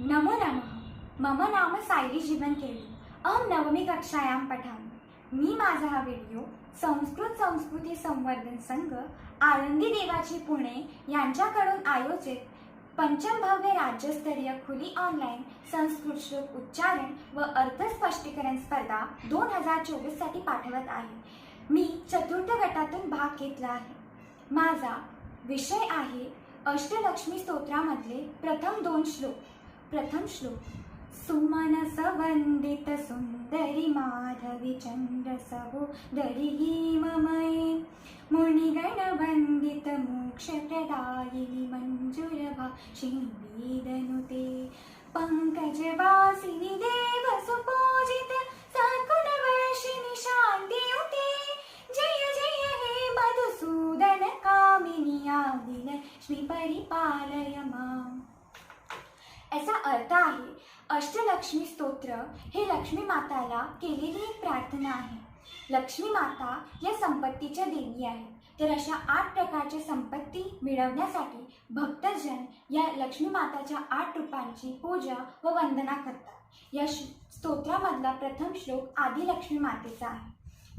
नमो नमः। मम नाम सायली जीवन केली। अहं नवमी कक्षायां पठामि। मी माझा हा व्हिडिओ संस्कृत संस्कृती संवर्धन संघ आळंदी देवाची पुणे यांच्याकडून आयोजित पंचमभव्य राज्यस्तरीय खुली ऑनलाईन संस्कृत श्लोक उच्चारण व अर्थ स्पष्टीकरण स्पर्धा दोन हजार चोवीससाठी पाठवत आहे. मी चतुर्थ गटातून भाग घेतला आहे. माझा विषय आहे अष्टलक्ष्मी स्तोत्रामधले प्रथम दोन श्लोक. प्रथम श्लोक। सुमनस वंदित सुंदरी माधवी चंद्र सहोदरी हिममये। मुनिगण वंदित मोक्षप्रदायिनी मंजुरभाषिणी वेदनुते पंकजवासिनी देव सुपूजित सद्गुणवर्षिणि शान्तियुते। जय जय हे मधुसूदन कामिनी आदिलक्ष्मी परिपालय माम् याचा अर्थ आहे अष्टलक्ष्मी स्तोत्र हे लक्ष्मी माताला केलेली एक प्रार्थना आहे. लक्ष्मी माता या संपत्तीच्या देवी आहे तर अशा आठ प्रकारची संपत्ती मिळवण्यासाठी भक्तजन या लक्ष्मी माताच्या आठ रूपांची पूजा व वंदना करतात. या स्तोत्रामधला प्रथम श्लोक आदिलक्ष्मी मातेचा आहे.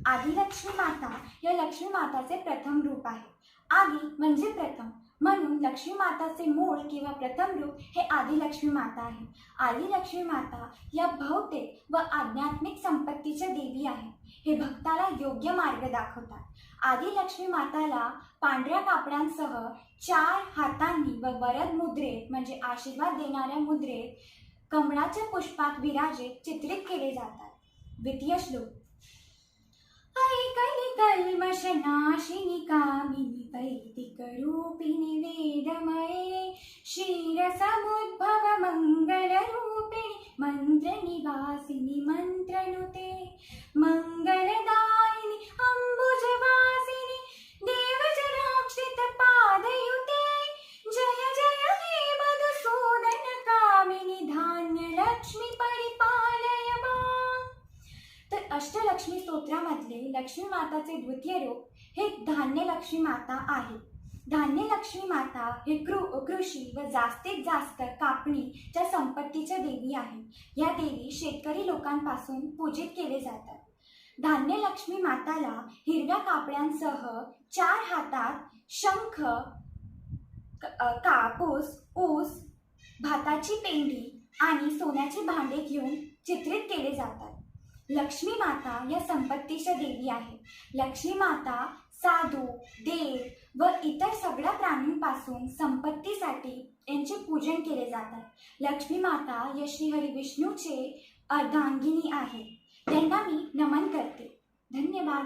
आदिलक्ष्मी माता या लक्ष्मी माताचे प्रथम रूप आहे. आदी म्हणजे प्रथम. म्हणून लक्ष्मी माताचे मूळ किंवा प्रथम रूप हे आदिलक्ष्मी माता आहे. आदिलक्ष्मी माता या भौतिक व आध्यात्मिक संपत्तीच्या देवी आहे हे भक्ताला योग्य मार्ग दाखवतात. आदिलक्ष्मी माताला पांढऱ्या कापड्यांसह चार हातांनी व वरद मुद्रेत म्हणजे आशीर्वाद देणाऱ्या मुद्रेत कमळाच्या पुष्पात विराजित चित्रित केले जातात. द्वितीय श्लोक. ऐकली कल्मश नाशिनिका वैदिकरूपिणि वेदमये क्षीरसमुद्भव मङ्गलरूपिणि मन्त्रनिवासिनि मन्त्रनुते मङ्गलदायिनि अम्बुजवासिनि देवजनाक्षितपादयुते जय जय हे मधुसूदन कामिनि धान्यलक्ष्मी परिपालय मा तर अष्टलक्ष्मी स्तोत्रामधले लक्ष्मी माताचे द्वितीय रूप हे धान्य लक्ष्मी माता आहे. धान्य लक्ष्मी माता हे कृ कृषी व जास्तीत जास्त कापणीच्या संपत्तीच्या देवी आहे. या देवी शेतकरी लोकांपासून पूजित केले जातात. धान्य लक्ष्मी माताला हिरव्या कापड्यांसह चार हातात शंख कापूस ऊस भाताची पेंडी आणि सोन्याचे भांडे घेऊन चित्रित केले जातात. लक्ष्मी माता या संपत्तीच्या देवी आहे. लक्ष्मी माता साधू देव व इतर सगळ्या प्राणींपासून संपत्तीसाठी यांचे पूजन केले जातात. लक्ष्मी माता या श्री हरी विष्णूचे अर्धांगिनी आहे. त्यांना मी नमन करते. धन्यवाद.